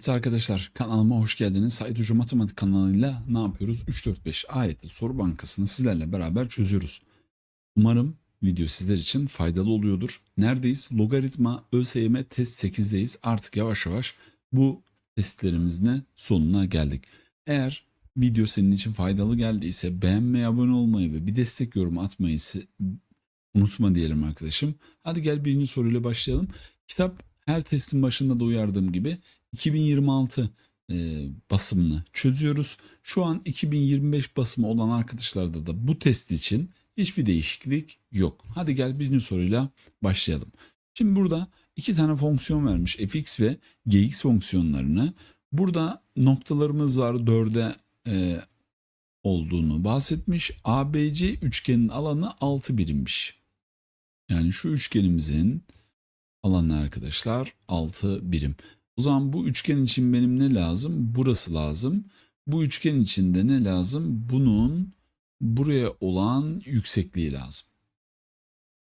Evet arkadaşlar kanalıma hoş geldiniz. Sait Hoca Matematik kanalıyla ne yapıyoruz? 3-4-5 ayetli soru bankasını sizlerle beraber çözüyoruz. Umarım video sizler için faydalı oluyordur. Neredeyiz? Logaritma ÖSYM test 8'deyiz. Artık yavaş yavaş bu testlerimizin sonuna geldik. Eğer video senin için faydalı geldiyse beğenmeyi, abone olmayı ve bir destek yorumu atmayı unutma diyelim arkadaşım. Hadi gel birinci soruyla başlayalım. Kitap her testin başında da uyardığım gibi 2026 e, basımını çözüyoruz. Şu an 2025 basımı olan arkadaşlarda da bu test için hiçbir değişiklik yok. Hadi gel birinci soruyla başlayalım. Şimdi burada iki tane fonksiyon vermiş fx ve gx fonksiyonlarını. Burada noktalarımız var 4'e e, olduğunu bahsetmiş. ABC üçgenin alanı 6 birimmiş. Yani şu üçgenimizin alanı arkadaşlar 6 birim. O zaman bu üçgen için benim ne lazım? Burası lazım. Bu üçgen içinde ne lazım? Bunun buraya olan yüksekliği lazım.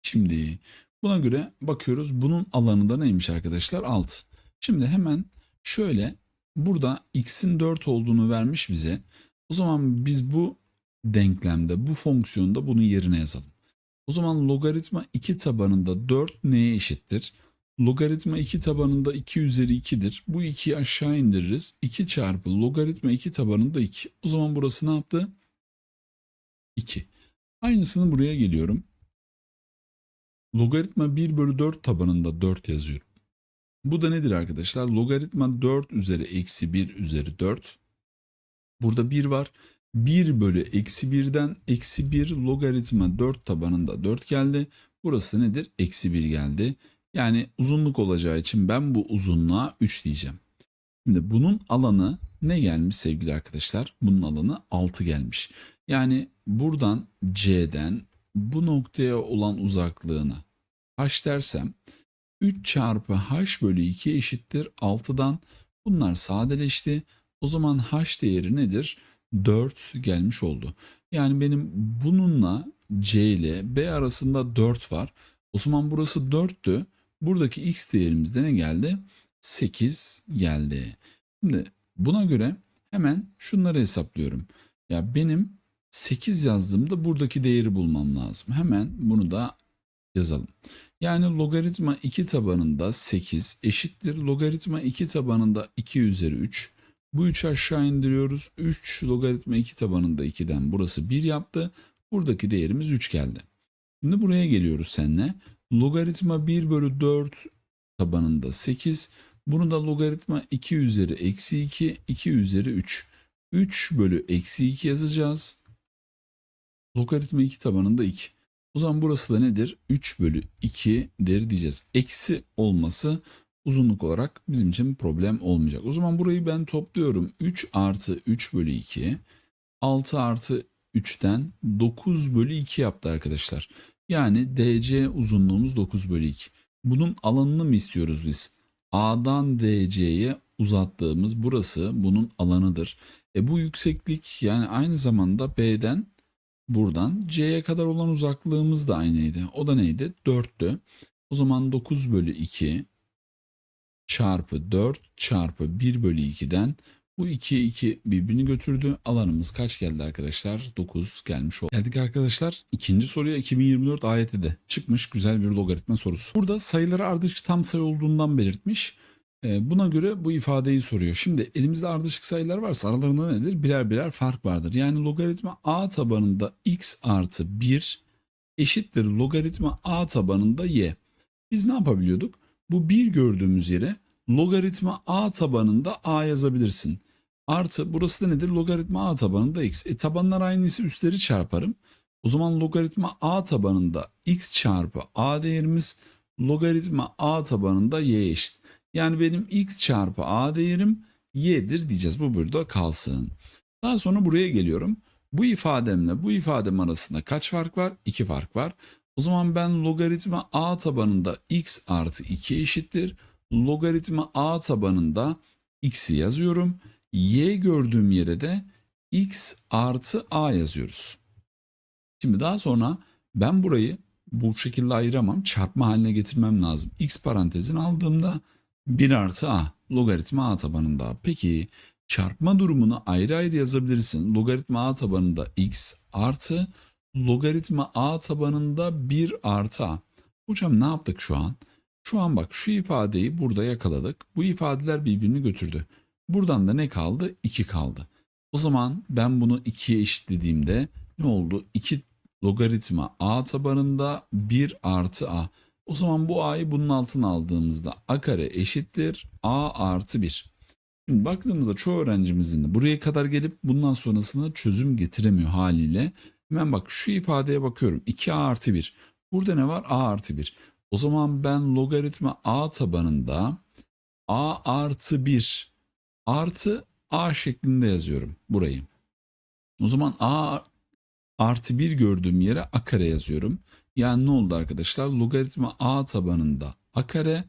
Şimdi buna göre bakıyoruz. Bunun alanı da neymiş arkadaşlar? 6. Şimdi hemen şöyle burada x'in 4 olduğunu vermiş bize. O zaman biz bu denklemde, bu fonksiyonda bunun yerine yazalım. O zaman logaritma 2 tabanında 4 neye eşittir? Logaritma 2 tabanında 2 üzeri 2'dir. Bu 2'yi aşağı indiririz. 2 çarpı logaritma 2 tabanında 2. O zaman burası ne yaptı? 2. Aynısını buraya geliyorum. Logaritma 1 bölü 4 tabanında 4 yazıyorum. Bu da nedir arkadaşlar? Logaritma 4 üzeri eksi 1 üzeri 4. Burada 1 var. 1 bölü eksi 1'den eksi 1 logaritma 4 tabanında 4 geldi. Burası nedir? Eksi 1 geldi. Yani uzunluk olacağı için ben bu uzunluğa 3 diyeceğim. Şimdi bunun alanı ne gelmiş sevgili arkadaşlar? Bunun alanı 6 gelmiş. Yani buradan C'den bu noktaya olan uzaklığına h dersem 3 çarpı h bölü 2 eşittir 6'dan. Bunlar sadeleşti. O zaman h değeri nedir? 4 gelmiş oldu. Yani benim bununla C ile B arasında 4 var. O zaman burası 4'tü. Buradaki x değerimizde ne geldi? 8 geldi. Şimdi buna göre hemen şunları hesaplıyorum. Ya benim 8 yazdığımda buradaki değeri bulmam lazım. Hemen bunu da yazalım. Yani logaritma 2 tabanında 8 eşittir. Logaritma 2 tabanında 2 üzeri 3. Bu 3 aşağı indiriyoruz. 3 logaritma 2 tabanında 2'den burası 1 yaptı. Buradaki değerimiz 3 geldi. Şimdi buraya geliyoruz seninle. Logaritma 1 bölü 4 tabanında 8. Bunu da logaritma 2 üzeri eksi 2, 2 üzeri 3. 3 bölü eksi 2 yazacağız. Logaritma 2 tabanında 2. O zaman burası da nedir? 3 bölü 2'dir diyeceğiz. Eksi olması uzunluk olarak bizim için problem olmayacak. O zaman burayı ben topluyorum. 3 artı 3 bölü 2. 6 artı 3'ten 9 bölü 2 yaptı arkadaşlar. Yani DC uzunluğumuz 9 bölü 2. Bunun alanını mı istiyoruz biz? A'dan DC'ye uzattığımız burası bunun alanıdır. E bu yükseklik yani aynı zamanda B'den buradan C'ye kadar olan uzaklığımız da aynıydı. O da neydi? 4'tü. O zaman 9 bölü 2 çarpı 4 çarpı 1 bölü 2'den bu 2 2 birbirini götürdü. Alanımız kaç geldi arkadaşlar? 9 gelmiş oldu. Geldik arkadaşlar ikinci soruya 2024 ayeti de çıkmış güzel bir logaritma sorusu. Burada sayıları ardışık tam sayı olduğundan belirtmiş. Ee, Buna göre bu ifadeyi soruyor. Şimdi elimizde ardışık sayılar varsa aralarında nedir? Birer birer fark vardır. Yani logaritma a tabanında x artı 1 eşittir logaritma a tabanında y. Biz ne yapabiliyorduk? Bu 1 gördüğümüz yere logaritma a tabanında a yazabilirsin. Artı burası da nedir? Logaritma a tabanında x. E tabanlar aynıysa üstleri çarparım. O zaman logaritma a tabanında x çarpı a değerimiz logaritma a tabanında y eşit. Yani benim x çarpı a değerim y'dir diyeceğiz. Bu burada kalsın. Daha sonra buraya geliyorum. Bu ifademle bu ifadem arasında kaç fark var? 2 fark var. O zaman ben logaritma a tabanında x artı 2 eşittir. Logaritma a tabanında x'i yazıyorum. y gördüğüm yere de x artı a yazıyoruz. Şimdi daha sonra ben burayı bu şekilde ayıramam. Çarpma haline getirmem lazım. x parantezini aldığımda 1 artı a logaritma a tabanında. Peki çarpma durumunu ayrı ayrı yazabilirsin. Logaritma a tabanında x artı logaritma a tabanında 1 artı a. Hocam ne yaptık şu an? Şu an bak şu ifadeyi burada yakaladık. Bu ifadeler birbirini götürdü. Buradan da ne kaldı? 2 kaldı. O zaman ben bunu 2'ye eşitlediğimde ne oldu? 2 logaritma a tabanında 1 artı a. O zaman bu a'yı bunun altına aldığımızda a kare eşittir a artı 1. Şimdi baktığımızda çoğu öğrencimizin de buraya kadar gelip bundan sonrasına çözüm getiremiyor haliyle. Hemen bak şu ifadeye bakıyorum. 2a artı 1. Burada ne var? a artı 1. O zaman ben logaritma a tabanında a artı 1 artı a şeklinde yazıyorum burayı. O zaman a artı 1 gördüğüm yere a kare yazıyorum. Yani ne oldu arkadaşlar? Logaritma a tabanında a kare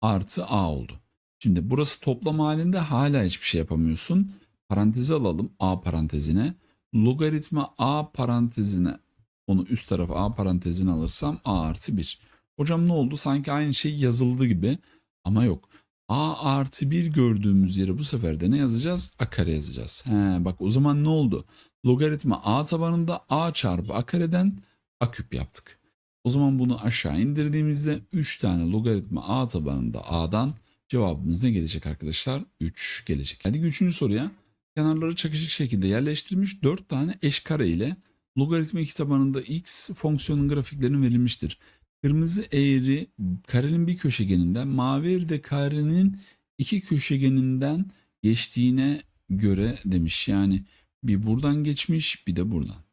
artı a oldu. Şimdi burası toplam halinde hala hiçbir şey yapamıyorsun. Parantezi alalım a parantezine. Logaritma a parantezine onu üst tarafa a parantezine alırsam a artı 1. Hocam ne oldu? Sanki aynı şey yazıldı gibi ama yok. a artı 1 gördüğümüz yere bu sefer de ne yazacağız? a kare yazacağız. He, bak o zaman ne oldu? Logaritma a tabanında a çarpı a kareden a küp yaptık. O zaman bunu aşağı indirdiğimizde 3 tane logaritma a tabanında a'dan cevabımız ne gelecek arkadaşlar? 3 gelecek. Hadi 3. soruya. Kenarları çakışık şekilde yerleştirilmiş 4 tane eş kare ile logaritma 2 tabanında x fonksiyonun grafiklerinin verilmiştir. Kırmızı eğri karenin bir köşegeninden, mavi eğri de karenin iki köşegeninden geçtiğine göre demiş. Yani bir buradan geçmiş bir de buradan.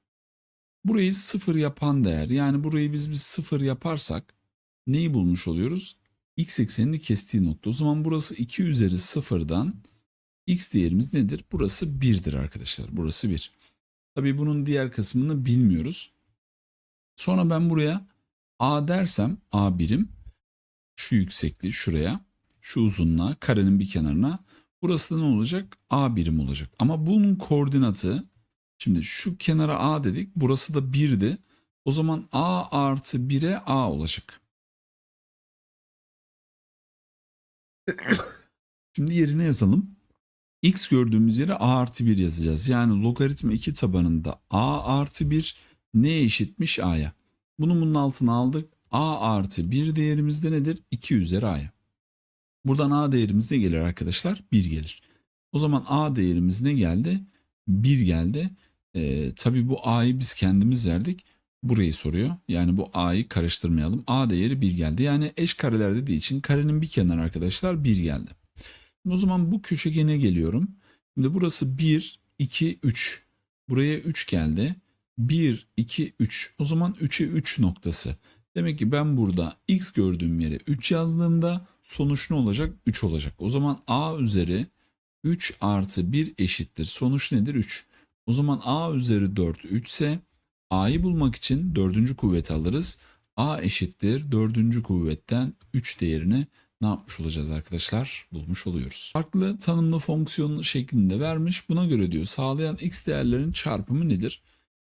Burayı sıfır yapan değer yani burayı biz bir sıfır yaparsak neyi bulmuş oluyoruz? X eksenini kestiği nokta. O zaman burası 2 üzeri sıfırdan x değerimiz nedir? Burası 1'dir arkadaşlar. Burası 1. Tabii bunun diğer kısmını bilmiyoruz. Sonra ben buraya a dersem a birim şu yüksekliği şuraya şu uzunluğa karenin bir kenarına burası da ne olacak? a birim olacak. Ama bunun koordinatı Şimdi şu kenara A dedik. Burası da 1'di. O zaman A artı 1'e A olacak. Şimdi yerine yazalım. X gördüğümüz yere A artı 1 yazacağız. Yani logaritma 2 tabanında A artı 1 neye eşitmiş A'ya? Bunu bunun altına aldık. A artı 1 değerimiz de nedir? 2 üzeri A'ya. Buradan A değerimiz ne gelir arkadaşlar? 1 gelir. O zaman A değerimiz ne geldi? 1 geldi. E, tabii bu a'yı biz kendimiz verdik. Burayı soruyor. Yani bu a'yı karıştırmayalım. a değeri 1 geldi. Yani eş kareler dediği için karenin bir kenarı arkadaşlar 1 geldi. O zaman bu köşegene geliyorum. Şimdi burası 1, 2, 3. Buraya 3 geldi. 1, 2, 3. O zaman 3'e 3 noktası. Demek ki ben burada x gördüğüm yere 3 yazdığımda sonuç ne olacak? 3 olacak. O zaman a üzeri 3 artı 1 eşittir. Sonuç nedir? 3. O zaman a üzeri 4 3 ise a'yı bulmak için dördüncü kuvveti alırız. a eşittir dördüncü kuvvetten 3 değerini ne yapmış olacağız arkadaşlar? Bulmuş oluyoruz. Farklı tanımlı fonksiyon şeklinde vermiş. Buna göre diyor sağlayan x değerlerin çarpımı nedir?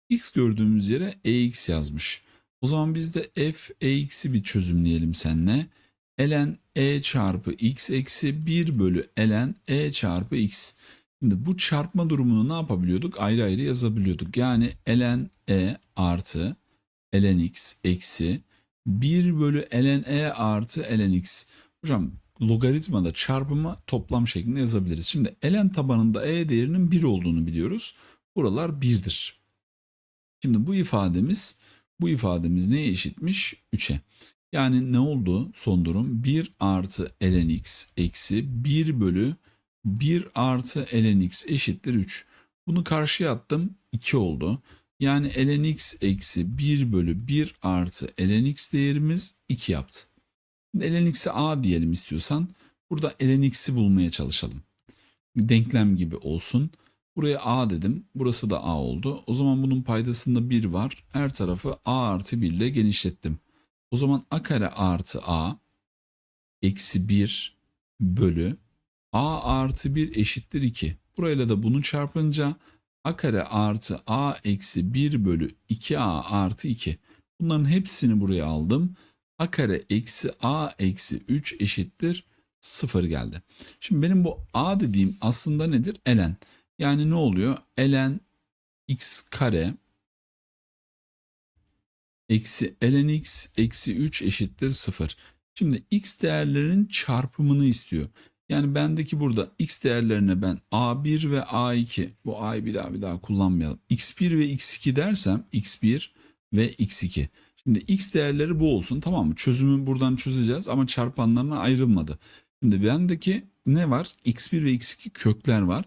X gördüğümüz yere ex yazmış. O zaman biz de f ex'i bir çözümleyelim seninle. ln e çarpı x eksi 1 bölü ln e çarpı x. Şimdi bu çarpma durumunu ne yapabiliyorduk? Ayrı ayrı yazabiliyorduk. Yani ln e artı ln x eksi 1 bölü ln e artı ln x. Hocam logaritmada çarpımı toplam şeklinde yazabiliriz. Şimdi ln tabanında e değerinin 1 olduğunu biliyoruz. Buralar 1'dir. Şimdi bu ifademiz bu ifademiz neye eşitmiş? 3'e. Yani ne oldu son durum? 1 artı ln x eksi 1 bölü 1 artı ln x eşittir 3. Bunu karşıya attım 2 oldu. Yani ln x eksi 1 bölü 1 artı ln x değerimiz 2 yaptı. ln x'e a diyelim istiyorsan burada ln x'i bulmaya çalışalım. Denklem gibi olsun. Buraya a dedim. Burası da a oldu. O zaman bunun paydasında 1 var. Her tarafı a artı 1 ile genişlettim. O zaman a kare artı a eksi 1 bölü a artı 1 eşittir 2. Burayla da bunu çarpınca a kare artı a eksi 1 bölü 2a artı 2. Bunların hepsini buraya aldım. a kare eksi a eksi 3 eşittir 0 geldi. Şimdi benim bu a dediğim aslında nedir? ln. Yani ne oluyor? ln x kare eksi ln x eksi 3 eşittir 0. Şimdi x değerlerinin çarpımını istiyor. Yani bendeki burada x değerlerine ben a1 ve a2 bu a'yı bir daha bir daha kullanmayalım. x1 ve x2 dersem x1 ve x2. Şimdi x değerleri bu olsun tamam mı? Çözümü buradan çözeceğiz ama çarpanlarına ayrılmadı. Şimdi bendeki ne var? x1 ve x2 kökler var.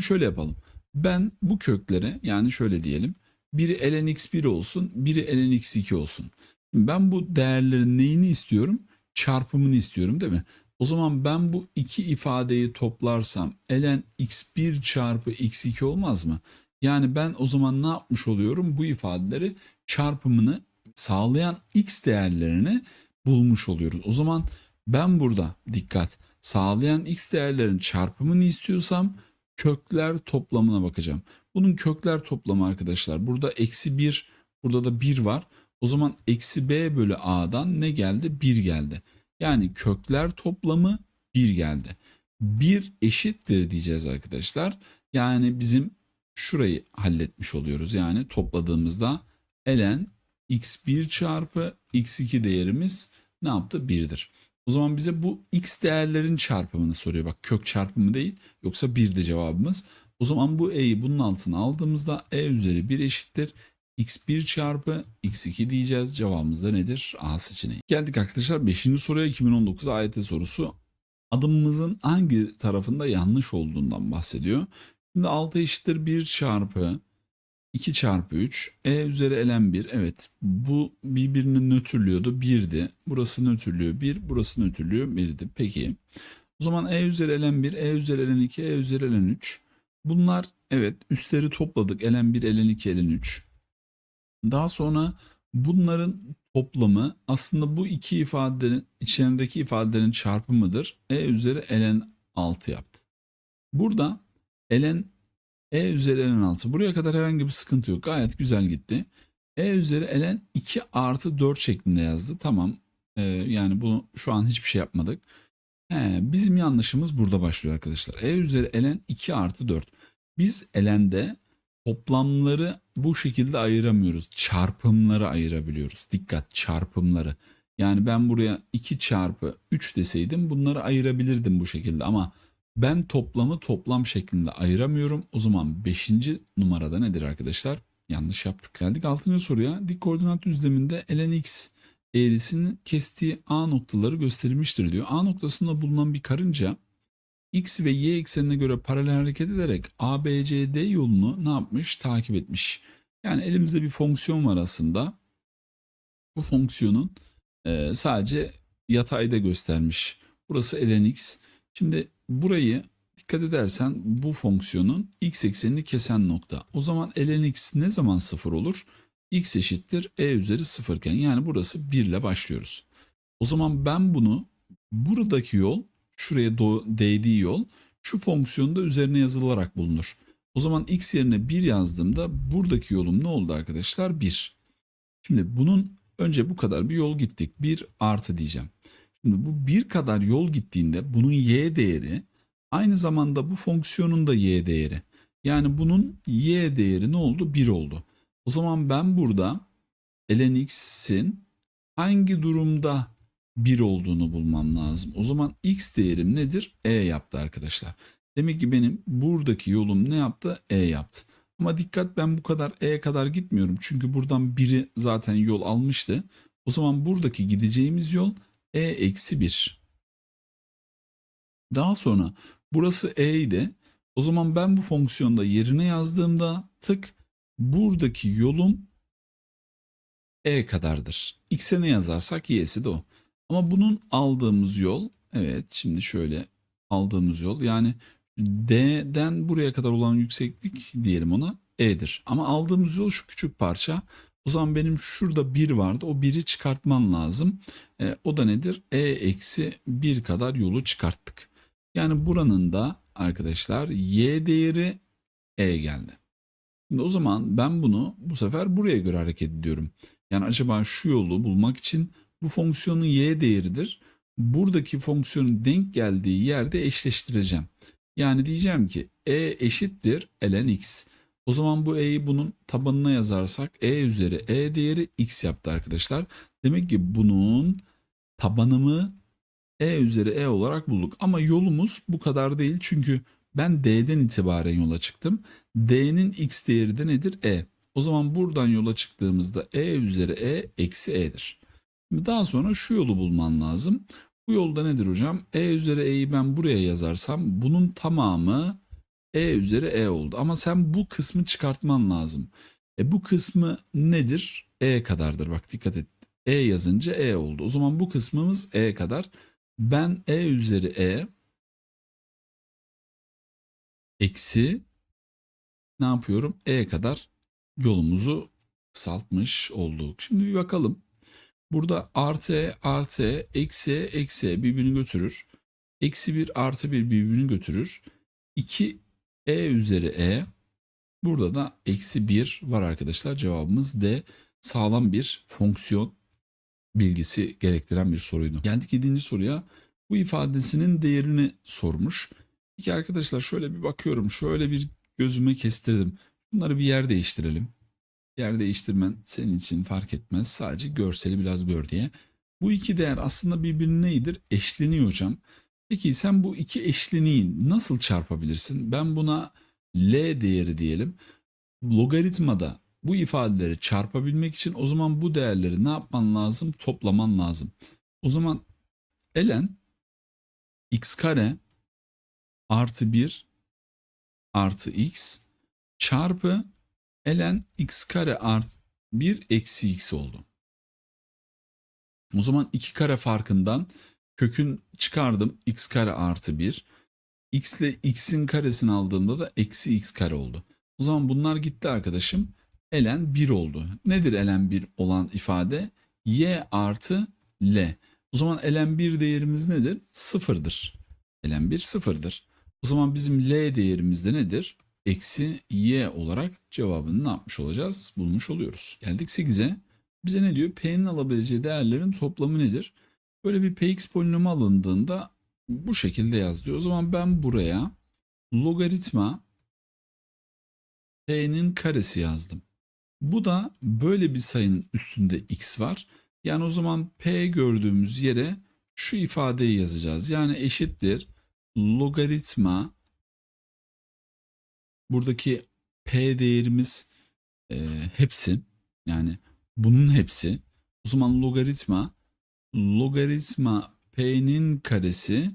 Şöyle yapalım. Ben bu köklere yani şöyle diyelim. Biri ln x1 olsun, biri ln x2 olsun. Ben bu değerlerin neyini istiyorum? Çarpımını istiyorum değil mi? O zaman ben bu iki ifadeyi toplarsam ln x1 çarpı x2 olmaz mı? Yani ben o zaman ne yapmış oluyorum? Bu ifadeleri çarpımını sağlayan x değerlerini bulmuş oluyoruz. O zaman ben burada dikkat sağlayan x değerlerin çarpımını istiyorsam kökler toplamına bakacağım. Bunun kökler toplamı arkadaşlar. Burada eksi 1 burada da 1 var. O zaman eksi b bölü a'dan ne geldi? 1 geldi. Yani kökler toplamı 1 geldi. 1 eşittir diyeceğiz arkadaşlar. Yani bizim şurayı halletmiş oluyoruz. Yani topladığımızda ln x1 çarpı x2 değerimiz ne yaptı? 1'dir. O zaman bize bu x değerlerin çarpımını soruyor. Bak kök çarpımı değil yoksa 1'di cevabımız. O zaman bu e'yi bunun altına aldığımızda e üzeri 1 eşittir. x1 çarpı x2 diyeceğiz. Cevabımız da nedir? A seçeneği. Geldik arkadaşlar 5. soruya 2019 AYT sorusu. Adımımızın hangi tarafında yanlış olduğundan bahsediyor. Şimdi 6 eşittir 1 çarpı 2 çarpı 3 e üzeri ln 1 evet bu birbirini nötrlüyordu. 1'di burası nötrlüyor. 1 burası nötrlüyor. 1'di peki. O zaman e üzeri ln 1 e üzeri ln 2 e üzeri ln 3 bunlar evet üstleri topladık. Ln 1 ln 2 ln 3 daha sonra bunların toplamı aslında bu iki ifadenin içlerindeki ifadelerin çarpımıdır. E üzeri ln 6 yaptı. Burada ln e üzeri ln 6. Buraya kadar herhangi bir sıkıntı yok. Gayet güzel gitti. E üzeri ln 2 artı 4 şeklinde yazdı. Tamam. Ee, yani bunu şu an hiçbir şey yapmadık. He, bizim yanlışımız burada başlıyor arkadaşlar. E üzeri ln 2 artı 4. Biz ln'de toplamları bu şekilde ayıramıyoruz. Çarpımları ayırabiliyoruz. Dikkat çarpımları. Yani ben buraya 2 çarpı 3 deseydim bunları ayırabilirdim bu şekilde ama ben toplamı toplam şeklinde ayıramıyorum. O zaman 5. numarada nedir arkadaşlar? Yanlış yaptık. Geldik 6. soruya. Dik koordinat düzleminde ln x eğrisinin kestiği A noktaları gösterilmiştir diyor. A noktasında bulunan bir karınca x ve y eksenine göre paralel hareket ederek ABCD yolunu ne yapmış? Takip etmiş. Yani elimizde bir fonksiyon var aslında. Bu fonksiyonun e, sadece yatayda göstermiş. Burası ln x. Şimdi burayı dikkat edersen bu fonksiyonun x eksenini kesen nokta. O zaman ln x ne zaman sıfır olur? x eşittir e üzeri sıfırken yani burası 1 ile başlıyoruz. O zaman ben bunu buradaki yol şuraya değdiği yol şu fonksiyonda üzerine yazılarak bulunur. O zaman x yerine 1 yazdığımda buradaki yolum ne oldu arkadaşlar? 1. Şimdi bunun önce bu kadar bir yol gittik. 1 artı diyeceğim. Şimdi bu bir kadar yol gittiğinde bunun y değeri aynı zamanda bu fonksiyonun da y değeri. Yani bunun y değeri ne oldu? 1 oldu. O zaman ben burada ln x'in hangi durumda 1 olduğunu bulmam lazım. O zaman x değerim nedir? E yaptı arkadaşlar. Demek ki benim buradaki yolum ne yaptı? E yaptı. Ama dikkat ben bu kadar E'ye kadar gitmiyorum. Çünkü buradan biri zaten yol almıştı. O zaman buradaki gideceğimiz yol e eksi 1. Daha sonra burası e idi. O zaman ben bu fonksiyonda yerine yazdığımda tık buradaki yolum e kadardır. X'e ne yazarsak y'si de o. Ama bunun aldığımız yol evet şimdi şöyle aldığımız yol yani D'den buraya kadar olan yükseklik diyelim ona E'dir. Ama aldığımız yol şu küçük parça. O zaman benim şurada 1 vardı. O 1'i çıkartman lazım. E, o da nedir? E eksi 1 kadar yolu çıkarttık. Yani buranın da arkadaşlar y değeri e geldi. Şimdi o zaman ben bunu bu sefer buraya göre hareket ediyorum. Yani acaba şu yolu bulmak için bu fonksiyonun y değeridir. buradaki fonksiyonun denk geldiği yerde eşleştireceğim. Yani diyeceğim ki e eşittir ln x. O zaman bu e'yi bunun tabanına yazarsak e üzeri e değeri x yaptı arkadaşlar. Demek ki bunun tabanımı e üzeri e olarak bulduk. Ama yolumuz bu kadar değil çünkü ben d'den itibaren yola çıktım. d'nin x değeri de nedir? e. O zaman buradan yola çıktığımızda e üzeri e eksi e'dir. Daha sonra şu yolu bulman lazım. Bu yolda nedir hocam? E üzeri e'yi ben buraya yazarsam bunun tamamı e üzeri e oldu. Ama sen bu kısmı çıkartman lazım. E bu kısmı nedir? E kadardır. Bak dikkat et. E yazınca e oldu. O zaman bu kısmımız e kadar. Ben e üzeri e eksi ne yapıyorum? E kadar yolumuzu kısaltmış olduk. Şimdi bir bakalım. Burada artı e, artı e, eksi e, eksi e birbirini götürür. Eksi 1 artı 1 birbirini götürür. 2 e üzeri e. Burada da eksi 1 var arkadaşlar. Cevabımız D. Sağlam bir fonksiyon bilgisi gerektiren bir soruydu. Geldik 7. soruya. Bu ifadesinin değerini sormuş. Peki arkadaşlar şöyle bir bakıyorum. Şöyle bir gözüme kestirdim. Bunları bir yer değiştirelim. Yer değiştirmen senin için fark etmez. Sadece görseli biraz gör diye. Bu iki değer aslında birbirine neyidir? Eşleniyor hocam. Peki sen bu iki eşleniği nasıl çarpabilirsin? Ben buna L değeri diyelim. Logaritmada bu ifadeleri çarpabilmek için o zaman bu değerleri ne yapman lazım? Toplaman lazım. O zaman ln x kare artı 1 artı x çarpı ln x kare artı 1 eksi x oldu. O zaman iki kare farkından kökün çıkardım x kare artı 1. x ile x'in karesini aldığımda da eksi x kare oldu. O zaman bunlar gitti arkadaşım. ln 1 oldu. Nedir ln 1 olan ifade? y artı l. O zaman ln 1 değerimiz nedir? Sıfırdır. ln 1 sıfırdır. O zaman bizim l değerimiz de nedir? Eksi y olarak cevabını ne yapmış olacağız? Bulmuş oluyoruz. Geldik 8'e. Bize ne diyor? P'nin alabileceği değerlerin toplamı nedir? Böyle bir px polinomu alındığında bu şekilde yaz diyor. O zaman ben buraya logaritma p'nin karesi yazdım. Bu da böyle bir sayının üstünde x var. Yani o zaman p gördüğümüz yere şu ifadeyi yazacağız. Yani eşittir logaritma buradaki p değerimiz e, hepsi yani bunun hepsi o zaman logaritma logaritma p'nin karesi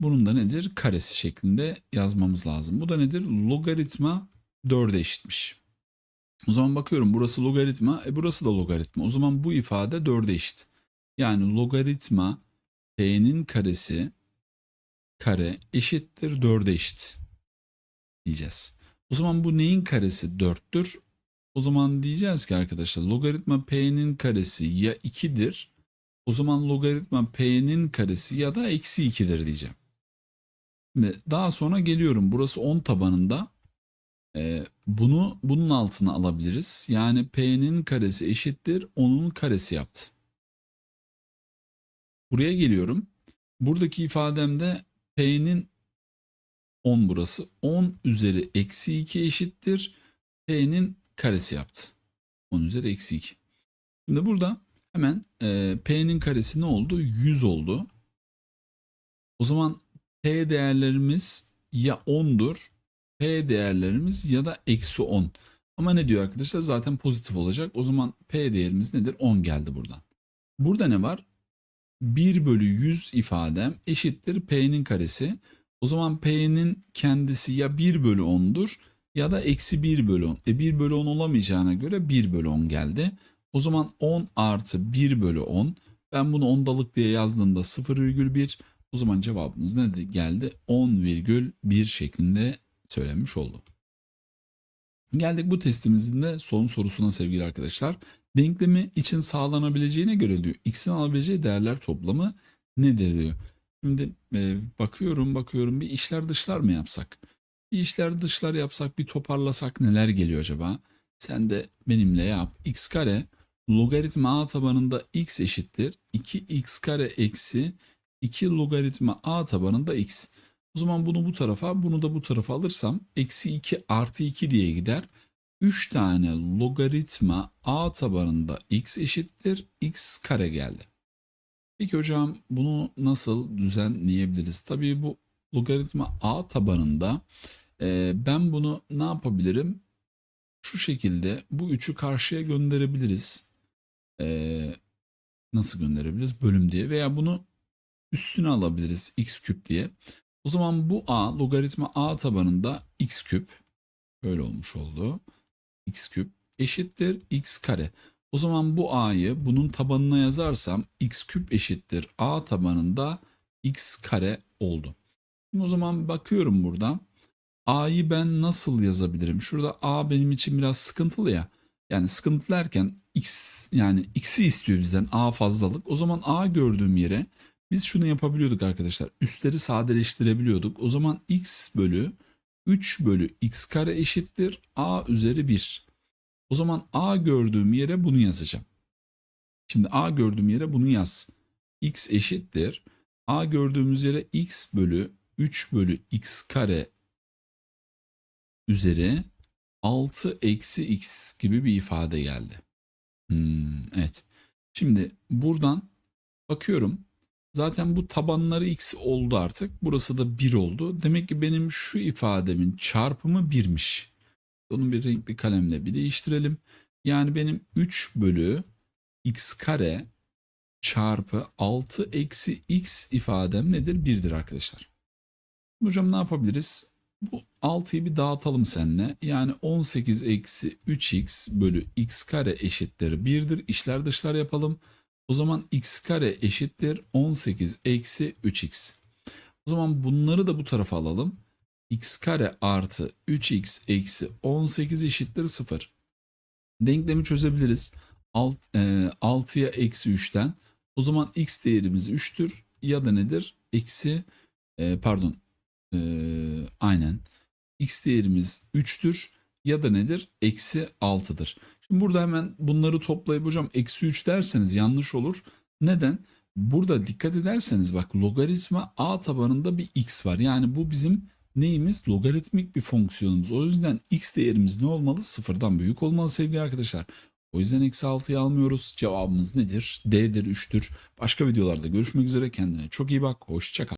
bunun da nedir? Karesi şeklinde yazmamız lazım. Bu da nedir? Logaritma 4'e eşitmiş. O zaman bakıyorum burası logaritma, e burası da logaritma. O zaman bu ifade 4'e eşit. Yani logaritma p'nin karesi kare eşittir 4'e eşit diyeceğiz. O zaman bu neyin karesi 4'tür? O zaman diyeceğiz ki arkadaşlar logaritma p'nin karesi ya 2'dir o zaman logaritma p'nin karesi ya da eksi 2'dir diyeceğim. Şimdi daha sonra geliyorum. Burası 10 tabanında. Ee, bunu bunun altına alabiliriz. Yani p'nin karesi eşittir 10'un karesi yaptı. Buraya geliyorum. Buradaki ifademde p'nin 10 burası. 10 üzeri eksi 2 eşittir. P'nin karesi yaptı. 10 üzeri eksi 2. Şimdi burada Hemen e, P'nin karesi ne oldu? 100 oldu. O zaman P değerlerimiz ya 10'dur. P değerlerimiz ya da eksi 10. Ama ne diyor arkadaşlar? Zaten pozitif olacak. O zaman P değerimiz nedir? 10 geldi buradan. Burada ne var? 1 bölü 100 ifadem eşittir P'nin karesi. O zaman P'nin kendisi ya 1 bölü 10'dur ya da eksi 1 bölü 10. E 1 bölü 10 olamayacağına göre 1 bölü 10 geldi. O zaman 10 artı 1 bölü 10. Ben bunu ondalık diye yazdığımda 0,1. O zaman cevabımız ne geldi? 10,1 şeklinde söylenmiş oldu. Geldik bu testimizin de son sorusuna sevgili arkadaşlar. Denklemi için sağlanabileceğine göre diyor. X'in alabileceği değerler toplamı nedir diyor. Şimdi e, bakıyorum bakıyorum bir işler dışlar mı yapsak? Bir işler dışlar yapsak bir toparlasak neler geliyor acaba? Sen de benimle yap. X kare logaritma a tabanında x eşittir 2x kare eksi 2 logaritma a tabanında x. O zaman bunu bu tarafa bunu da bu tarafa alırsam eksi 2 artı 2 diye gider. 3 tane logaritma a tabanında x eşittir x kare geldi. Peki hocam bunu nasıl düzenleyebiliriz? Tabii bu logaritma a tabanında e, ben bunu ne yapabilirim? Şu şekilde bu 3'ü karşıya gönderebiliriz. E, nasıl gönderebiliriz? Bölüm diye veya bunu üstüne alabiliriz x küp diye. O zaman bu a logaritma a tabanında x küp böyle olmuş oldu. x küp eşittir x kare. O zaman bu a'yı bunun tabanına yazarsam x küp eşittir a tabanında x kare oldu. Şimdi o zaman bakıyorum burada. A'yı ben nasıl yazabilirim? Şurada A benim için biraz sıkıntılı ya. Yani sıkıntı derken X yani X'i istiyor bizden A fazlalık. O zaman A gördüğüm yere biz şunu yapabiliyorduk arkadaşlar. Üstleri sadeleştirebiliyorduk. O zaman X bölü 3 bölü X kare eşittir A üzeri 1. O zaman A gördüğüm yere bunu yazacağım. Şimdi A gördüğüm yere bunu yaz. X eşittir. A gördüğümüz yere X bölü 3 bölü X kare üzeri 6 eksi x gibi bir ifade geldi. Hmm, evet. Şimdi buradan bakıyorum. Zaten bu tabanları x oldu artık. Burası da 1 oldu. Demek ki benim şu ifademin çarpımı 1'miş. Onu bir renkli kalemle bir değiştirelim. Yani benim 3 bölü x kare çarpı 6 eksi x ifadem nedir? 1'dir arkadaşlar. Hocam ne yapabiliriz? Bu 6'yı bir dağıtalım seninle. Yani 18 eksi 3x bölü x kare eşittir 1'dir. İşler dışlar yapalım. O zaman x kare eşittir 18 eksi 3x. O zaman bunları da bu tarafa alalım. x kare artı 3x eksi 18 eşittir 0. Denklemi çözebiliriz. Alt, e, 6'ya eksi 3'ten. O zaman x değerimiz 3'tür. Ya da nedir? Eksi e, pardon ee, aynen. X değerimiz 3'tür ya da nedir? Eksi 6'dır. Şimdi burada hemen bunları toplayıp hocam eksi 3 derseniz yanlış olur. Neden? Burada dikkat ederseniz bak logaritma a tabanında bir x var. Yani bu bizim neyimiz? Logaritmik bir fonksiyonumuz. O yüzden x değerimiz ne olmalı? Sıfırdan büyük olmalı sevgili arkadaşlar. O yüzden eksi 6'yı almıyoruz. Cevabımız nedir? D'dir, 3'tür. Başka videolarda görüşmek üzere. Kendine çok iyi bak. Hoşçakal.